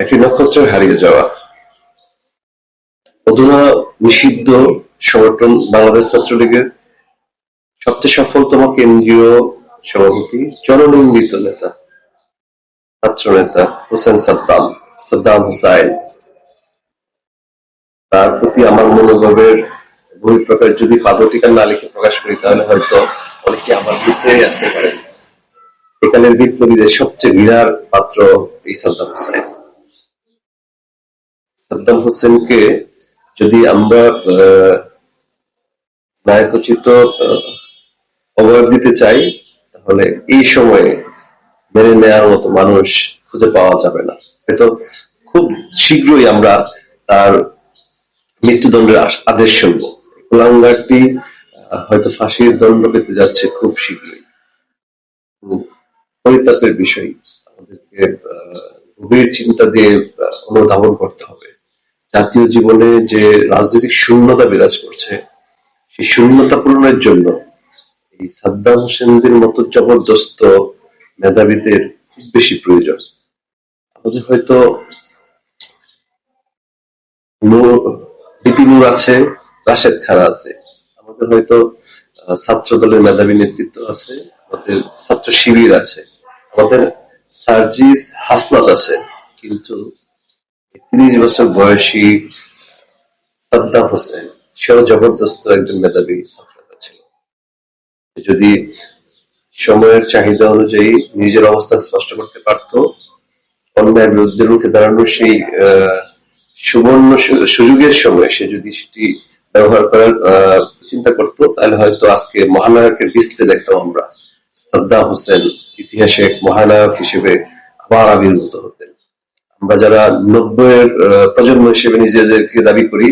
একটি নক্ষত্রের হারিয়ে যাওয়া। অধুনা নিষিদ্ধ সংগঠন বাংলাদেশ ছাত্রলীগের সবচেয়ে সফলতম কেন্দ্রীয় সভাপতি, জননিন্দিত নেতা ছাত্র নেতা হোসেন সাদ্দাম সাদ্দাম হুসাইন। তার প্রতি আমার মনোভাবের বহিঃপ্রকাশ যদি পাদটিকা না লিখে প্রকাশ করি, তাহলে হয়তো অনেকে আমার বিরুদ্ধে আসতে পারে। এখানের বিপ্লবীদের সবচেয়ে বিরাট পাত্র এই সাদ্দাম হুসাইন। সাদ্দাম হোসেনকে যদি আমরা নায়কোচিত অবয়ব দিতে চাই, তাহলে এই সময়ে মেনে নেওয়ার মতো মানুষ খুঁজে পাওয়া যাবে না। হয়তো খুব শীঘ্রই আমরা তার মৃত্যুদণ্ডের আদেশ শুনব। কুলাঙ্গারটি হয়তো ফাঁসির দণ্ড পেতে যাচ্ছে খুব শীঘ্রই। পরিতাপের বিষয়। আমাদেরকে গভীর চিন্তা দিয়ে অনুধাবন করতে হবে। জাতীয় জীবনে যে রাজনৈতিক শূন্যতা বিরাজ করছে, সেই শূন্যতা পূরণের জন্য এই সাদ্দাম হোসেনদের মতো জবরদস্ত মেধাবীদের খুব বেশি প্রয়োজন। আমাদের হয়তো নূর আছে, রাশেদ খারা আছে। আমাদের হয়তো ছাত্র দলের মেধাবী নেতৃত্ব আছে, আমাদের ছাত্র শিবির আছে। আমাদের সার্জিস হাসনাত আছে, কিন্তু তিরিশ বছর বয়সী সাদ্দাম হোসেন, সেও জবরদস্ত একজন মেধাবী ছাত্র ছিল। যদি সময়ের চাহিদা অনুযায়ী নিজের অবস্থান স্পষ্ট করতে পারত, অন্যায়ের বিরুদ্ধে রুখে দাঁড়ানোর সেই সুবর্ণ সুযোগের সময় সে যদি সেটি ব্যবহার করার চিন্তা করত, তাহলে হয়তো আজকে মহানায়কের ডিসপ্লে দেখতাম আমরা সাদ্দাম হোসেন ইতিহাসে এক মহানায়ক হিসেবে আবার আবির্ভূত হতেন। আমরা যারা নব্বইয়ের প্রজন্ম হিসেবে নিজেদেরকে দাবি করি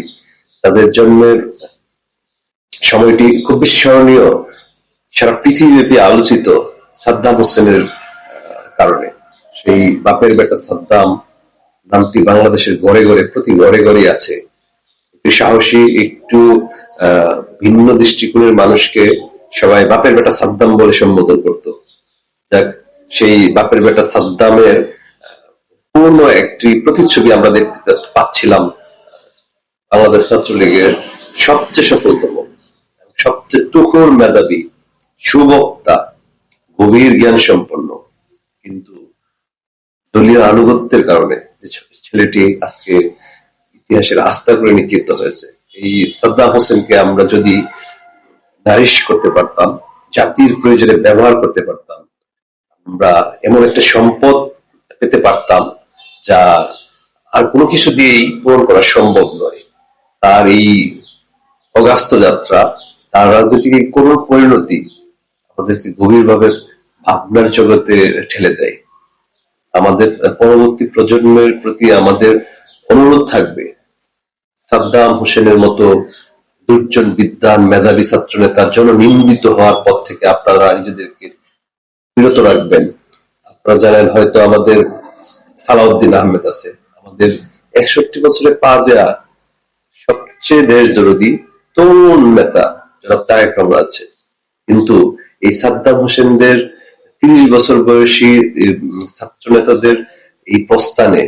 তাদের জন্মের সময়টি খুব বেশি স্মরণীয়। সারা পৃথিবীব্যাপী আলোচিত সাদ্দাম হোসেনের কারণে। সেই বাপের বেটা সাদ্দাম নামটি বাংলাদেশের ঘরে ঘরে প্রতি ঘরে ঘরে আছে। একটু সাহসী একটু ভিন্ন দৃষ্টিকোণের মানুষকে সবাই বাপের বেটা সাদ্দাম বলে সম্বোধন করত। যাক সেই বাপের বেটা সাদ্দামের আহ, পূর্ণ একটি প্রতিচ্ছবি আমরা দেখতে পাচ্ছিলাম, বাংলাদেশ ছাত্রলীগের সবচেয়ে সফলতম সবচেয়ে তুখোর মেধাবী সুবক্তা, গভীর জ্ঞান সম্পন্ন কিন্তু দলীয় আনুগত্যের কারণে যে ছেলেটি আজকে ইতিহাসের আস্থা করে নিক্ষিপ্ত হয়েছে, এই সাদ্দাম হোসেনকে আমরা যদি নারিশ করতে পারতাম, জাতির প্রয়োজনে ব্যবহার করতে পারতাম, আমরা এমন একটা সম্পদ পেতে পারতাম যা আর কোনো কিছু দিয়েই পূরণ করা সম্ভব নয়। তার এই অগাস্ত যাত্রা, তার রাজনৈতিক এই করুণ পরিণতি আমাদেরকে গভীরভাবে ভাবনার জগতে ঠেলে দেয়। আমাদের পরবর্তী প্রজন্মের প্রতি আমাদের অনুরোধ থাকবে, সাদ্দাম হোসেনের মতো দুর্জন বিদ্যান মেধাবী ছাত্র নেতার জন্য নিন্দিত হওয়ার পর থেকে আপনারা নিজেদেরকে বিরত রাখবেন। আপনারা জানেন হয়তো আমাদের সালাউদ্দিন আহমেদ আছে। আমাদের একষট্টি বছরে পা দেয়া সবচেয়ে দেশ দরদি তরুণ নেতা যারা তারেক রহমান আছে। কিন্তু এই সাদ্দাম হোসেনদের তিরিশ বছর বয়সী ছাত্র নেতাদের এই প্রস্থানে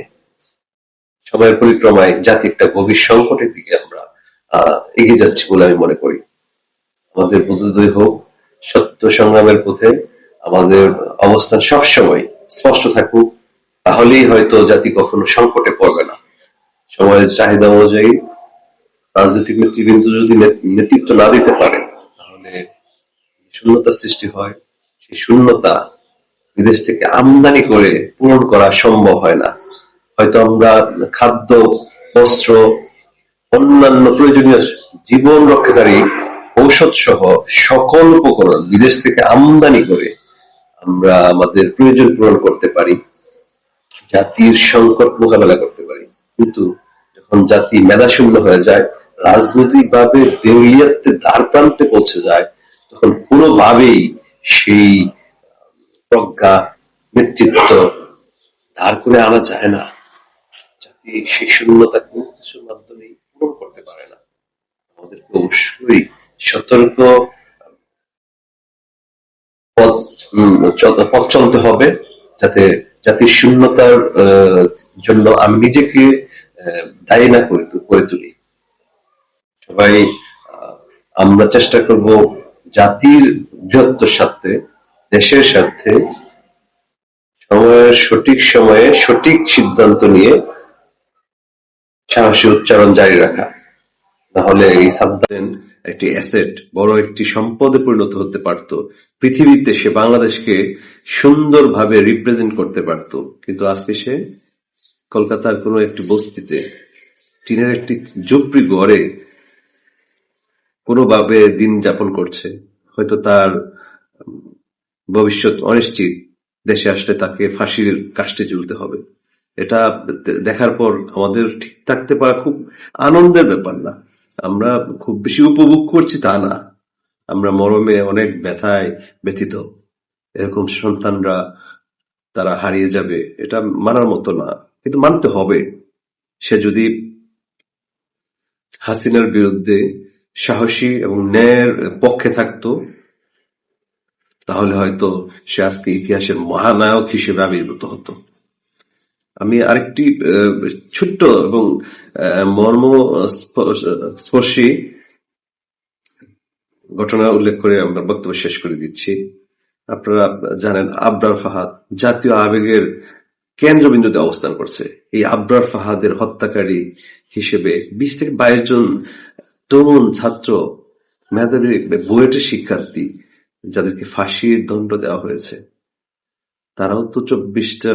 সময়ের পরিক্রমায় জাতি একটা গভীর সংকটের দিকে আমরা এগিয়ে যাচ্ছি বলে আমি মনে করি। আমাদের বোধোদয় হোক, সত্য সংগ্রামের পথে আমাদের অবস্থান সবসময় স্পষ্ট থাকুক। তাহলেই হয়তো জাতি কখনো সংকটে পড়বে না। সময়ের চাহিদা অনুযায়ী রাজনৈতিক নেতৃবৃন্দ যদি নেতৃত্ব না দিতে পারে তাহলে শূন্যতা সৃষ্টি হয়। সেই শূন্যতা বিদেশ থেকে আমদানি করে পূরণ করা সম্ভব হয় না। হয়তো আমরা খাদ্য, বস্ত্র, অন্যান্য প্রয়োজনীয় জীবন রক্ষাকারী ঔষধ সহ সকল উপকরণ বিদেশ থেকে আমদানি করে আমরা আমাদের প্রয়োজন পূরণ করতে পারি। জাতির সংকট মোকাবেলা করতে পারি। কিন্তু যখন জাতি মেধাশূন্য হয়ে যায়, রাজনৈতিকভাবে দেউলিয়াত্বের দ্বার প্রান্তে পৌঁছে যায়, তখন কোনোভাবেই সেই প্রজ্ঞা, নেতৃত্ব ধার করে আনা যায় না। জাতি সেই শূন্যতা কোনো কিছুর মাধ্যমে পূরণ করতে পারে না। আমাদেরকে অবশ্যই সতর্ক পথ চলতে হবে, যাতে জাতির শূন্যতার জন্য আমি নিজেকে দায়ী না করে করে তুলি। সবাই আমরা চেষ্টা করব জাতির বৃহত্তর স্বার্থে, দেশের স্বার্থে, সময়ের সঠিক সময়ে সঠিক সিদ্ধান্ত নিয়ে সাহসী উচ্চারণ জারি রাখা। তাহলে এই সাবধান একটি অ্যাসেট বড় একটি সম্পদে পরিণত হতে পারত। পৃথিবীতে সে বাংলাদেশকে সুন্দরভাবে রিপ্রেজেন্ট করতে পারত। কিন্তু আজকে সে কলকাতার কোনো একটি বস্তিতে টিনের একটি ঝুপড়ি গড়ে কোনোভাবে দিন যাপন করছে। হয়তো তার ভবিষ্যৎ অনিশ্চিত, দেশে আসলে তাকে ফাঁসির কাষ্টে ঝুলতে হবে। এটা দেখার পর আমাদের ঠিক থাকতে পারা খুব আনন্দের ব্যাপার না। আমরা খুব বেশি উপভোগ করছি তা না। আমরা মরমে অনেক ব্যথায় ব্যথিত। এরকম সন্তানরা তারা হারিয়ে যাবে, এটা মানার মতো না। কিন্তু মানতে হবে। সে যদি হাসিনার বিরুদ্ধে সাহসী এবং ন্যায়ের পক্ষে থাকতো, তাহলে হয়তো সে আজকে ইতিহাসের মহানায়ক হিসেবে আবির্ভূত হতো। আমি আরেকটি ছোট্ট এবং মর্ম স্পর্শী ঘটনা উল্লেখ করে আমরা বক্তব্য শেষ করে দিচ্ছি। আপনারা জানেন, আবরার ফাহাদ জাতীয় আবেগের কেন্দ্রবিন্দুতে অবস্থান করছে। এই আবরার ফাহাদের হত্যাকারী হিসেবে বিশ থেকে বাইশ জন তরুণ ছাত্র, মেধাবী বুয়েটের শিক্ষার্থী, যাদেরকে ফাঁসির দণ্ড দেওয়া হয়েছে। তারাও তো চব্বিশটা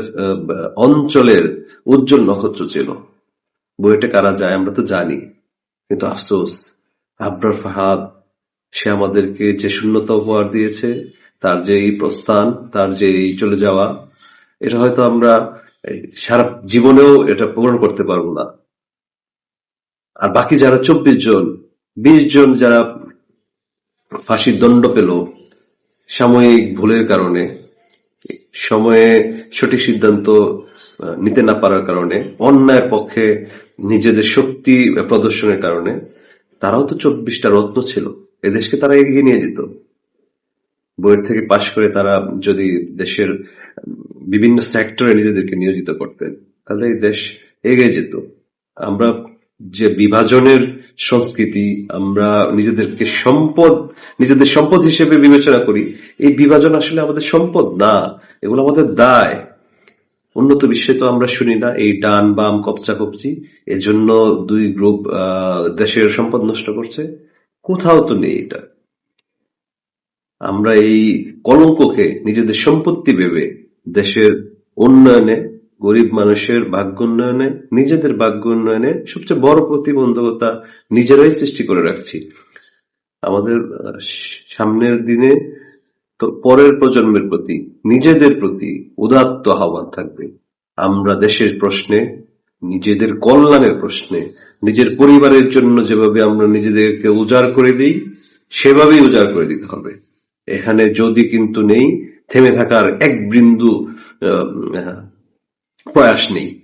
অঞ্চলের উজ্জ্বল নক্ষত্র ছিল। বুয়েটে কারা যায় আমরা তো জানি, কিন্তু আফসোস, আবরার ফাহাদ, সে আমাদেরকে যে শূন্যতা উপহার দিয়েছে, তার যে এই প্রস্থান, তার যে এই চলে যাওয়া, এটা হয়তো আমরা সারা জীবনেও এটা পূরণ করতে পারব না। আর বাকি যারা চব্বিশ জন, বিশ জন যারা ফাঁসির দণ্ড পেল, সাময়িক ভুলের কারণে সময়ে সঠিক সিদ্ধান্ত নিতে না পারার কারণে, অন্যায়ের পক্ষে নিজেদের শক্তি প্রদর্শনের কারণে তারাও তো চব্বিশটা রত্ন ছিল। এদেশকে তারা এগিয়ে নিয়ে যেত। বইয়ের থেকে পাশ করে তারা যদি দেশের বিভিন্ন সেক্টরে নিজেদেরকে নিয়োজিত করতেন, তাহলে এই দেশ এগিয়ে যেত। আমরা যে বিভাজনের সংস্কৃতি আমরা নিজেদেরকে সম্পদ, নিজেদের সম্পদ হিসেবে বিবেচনা করি, এই বিভাজন আসলে আমাদের সম্পদ না, এগুলো আমাদের দায়। উন্নত বিশ্বে তো আমরা শুনি না, এই ডান বাম কপচা কপচি এজন্য দুই গ্রুপ দেশের সম্পদ নষ্ট করছে। কোথাও তো নেই এটা। আমরা এই কলঙ্ককে নিজেদের সম্পত্তি ভেবে দেশের উন্নয়নে গরিব মানুষের ভাগ্য উন্নয়নে, নিজেদের ভাগ্য উন্নয়নে সবচেয়ে বড় প্রতিবন্ধকতা নিজেরাই সৃষ্টি করে রাখছি। আমাদের সামনের দিনে পরের প্রজন্মের প্রতি, নিজেদের প্রতি উদাত্ত আহ্বান থাকবে। আমরা দেশের প্রশ্নে, নিজেদের কল্যাণের প্রশ্নে, নিজের পরিবারের জন্য যেভাবে আমরা নিজেদেরকে উজাড় করে দিই, সেভাবেই উজাড় করে দিতে হবে। এখানে যদি কিন্তু নেই, থেমে থাকার এক বিন্দু প্রয়াস নেই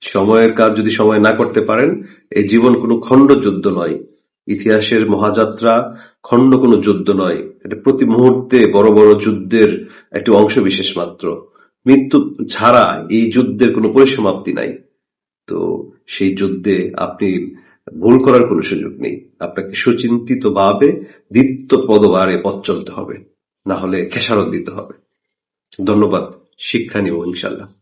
সময়ের কাজ যদি সময় না করতে পারেন, এই জীবন কোনো খণ্ড যুদ্ধ নয়। ইতিহাসের মহাযাত্রা খণ্ড কোনো যুদ্ধ নয়। এটা প্রতি মুহূর্তে বড় বড় যুদ্ধের একটি অংশ বিশেষ মাত্র। মৃত্যু ছাড়া এই যুদ্ধের কোনো পরিসমাপ্তি নাই। তো সেই যুদ্ধে আপনি ভুল করার কোনো সুযোগ নেই। আপনাকে সুচিন্তিত ভাবে দ্বিত্ব পদবারে পথ চলতে হবে। না হলে খেসারত দিতে হবে। ধন্যবাদ। শিক্ষা নিব ইনশাল্লাহ